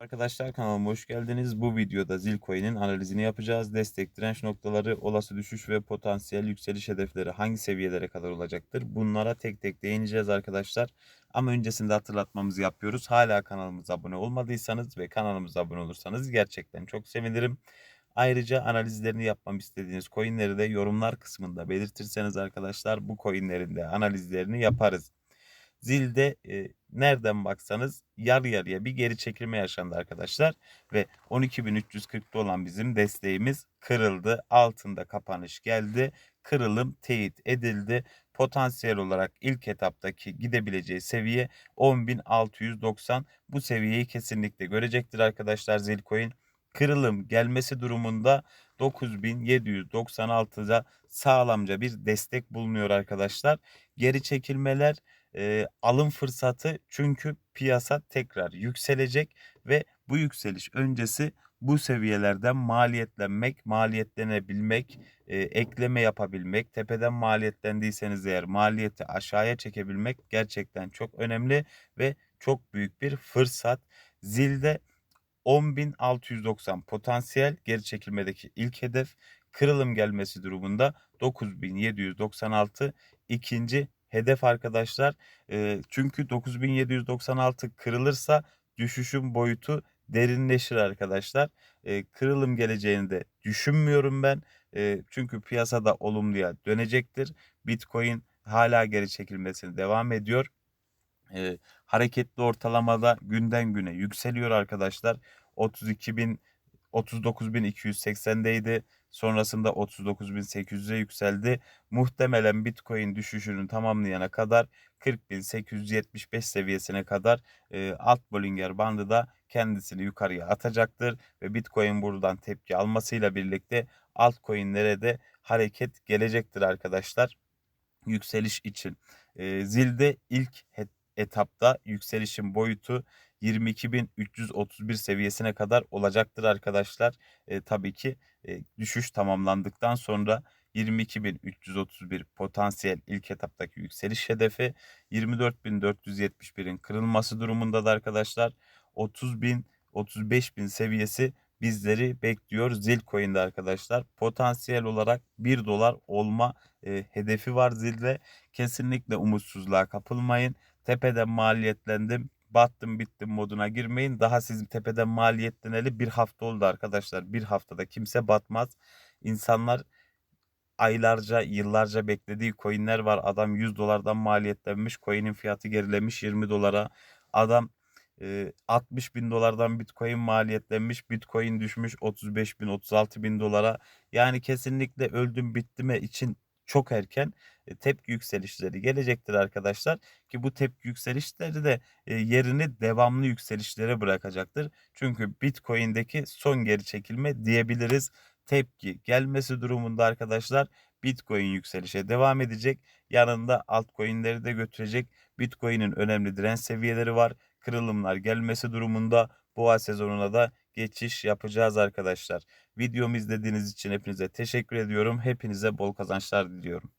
Arkadaşlar kanalıma hoş geldiniz. Bu videoda Zilcoin'in analizini yapacağız. Destek direnç noktaları, olası düşüş ve potansiyel yükseliş hedefleri hangi seviyelere kadar olacaktır? Bunlara tek tek değineceğiz arkadaşlar. Ama öncesinde hatırlatmamızı yapıyoruz. Hala kanalımıza abone olmadıysanız ve kanalımıza abone olursanız gerçekten çok sevinirim. Ayrıca analizlerini yapmam istediğiniz coinleri de yorumlar kısmında belirtirseniz arkadaşlar bu coinlerin de analizlerini yaparız. Zilde e, nereden baksanız yarı yarıya bir geri çekilme yaşandı arkadaşlar. Ve 12.340'da olan bizim desteğimiz kırıldı. Altında kapanış geldi. Kırılım teyit edildi. Potansiyel olarak ilk etaptaki gidebileceği seviye 10.690. Bu seviyeyi kesinlikle görecektir arkadaşlar Zilcoin. Kırılım gelmesi durumunda 9796'da sağlamca bir destek bulunuyor arkadaşlar. Geri çekilmeler e, alım fırsatı çünkü piyasa tekrar yükselecek ve bu yükseliş öncesi bu seviyelerden maliyetlenmek, maliyetlenebilmek, e, ekleme yapabilmek, tepeden maliyetlendiyseniz eğer maliyeti aşağıya çekebilmek gerçekten çok önemli ve çok büyük bir fırsat. Zilde 10.690 potansiyel geri çekilmedeki ilk hedef kırılım gelmesi durumunda 9.796 ikinci hedef arkadaşlar. E, çünkü 9796 kırılırsa düşüşün boyutu derinleşir arkadaşlar. E, kırılım geleceğini de düşünmüyorum ben. E, çünkü piyasada olumluya dönecektir. Bitcoin hala geri çekilmesine devam ediyor. E, hareketli ortalamada günden güne yükseliyor arkadaşlar. 32.000 39.280'deydi. Sonrasında 39.800'e yükseldi. Muhtemelen Bitcoin düşüşünü tamamlayana kadar 40.875 seviyesine kadar e, alt Bollinger bandı da kendisini yukarıya atacaktır ve Bitcoin buradan tepki almasıyla birlikte altcoin'lere de hareket gelecektir arkadaşlar. Yükseliş için. E, zilde ilk etapta yükselişin boyutu 22.331 seviyesine kadar olacaktır arkadaşlar. E, tabii ki e, düşüş tamamlandıktan sonra 22.331 potansiyel ilk etaptaki yükseliş hedefi 24.471'in kırılması durumunda da arkadaşlar 30.000 35.000 seviyesi bizleri bekliyor Zilcoin'de arkadaşlar. Potansiyel olarak 1 dolar olma e, hedefi var Zil'de. Kesinlikle umutsuzluğa kapılmayın. Tepeden maliyetlendim battım bittim moduna girmeyin. Daha sizin tepeden maliyetleneli bir hafta oldu arkadaşlar. Bir haftada kimse batmaz. İnsanlar aylarca, yıllarca beklediği coinler var. Adam 100 dolardan maliyetlenmiş. Coin'in fiyatı gerilemiş 20 dolara. Adam e, 60 bin dolardan bitcoin maliyetlenmiş. Bitcoin düşmüş 35 bin, 36 bin dolara. Yani kesinlikle öldüm bittime için çok erken e, tepki yükselişleri gelecektir arkadaşlar ki bu tepki yükselişleri de e, yerini devamlı yükselişlere bırakacaktır. Çünkü Bitcoin'deki son geri çekilme diyebiliriz. Tepki gelmesi durumunda arkadaşlar Bitcoin yükselişe devam edecek. Yanında altcoin'leri de götürecek. Bitcoin'in önemli direnç seviyeleri var. Kırılımlar gelmesi durumunda boğa sezonuna da geçiş yapacağız arkadaşlar. Videomu izlediğiniz için hepinize teşekkür ediyorum. Hepinize bol kazançlar diliyorum.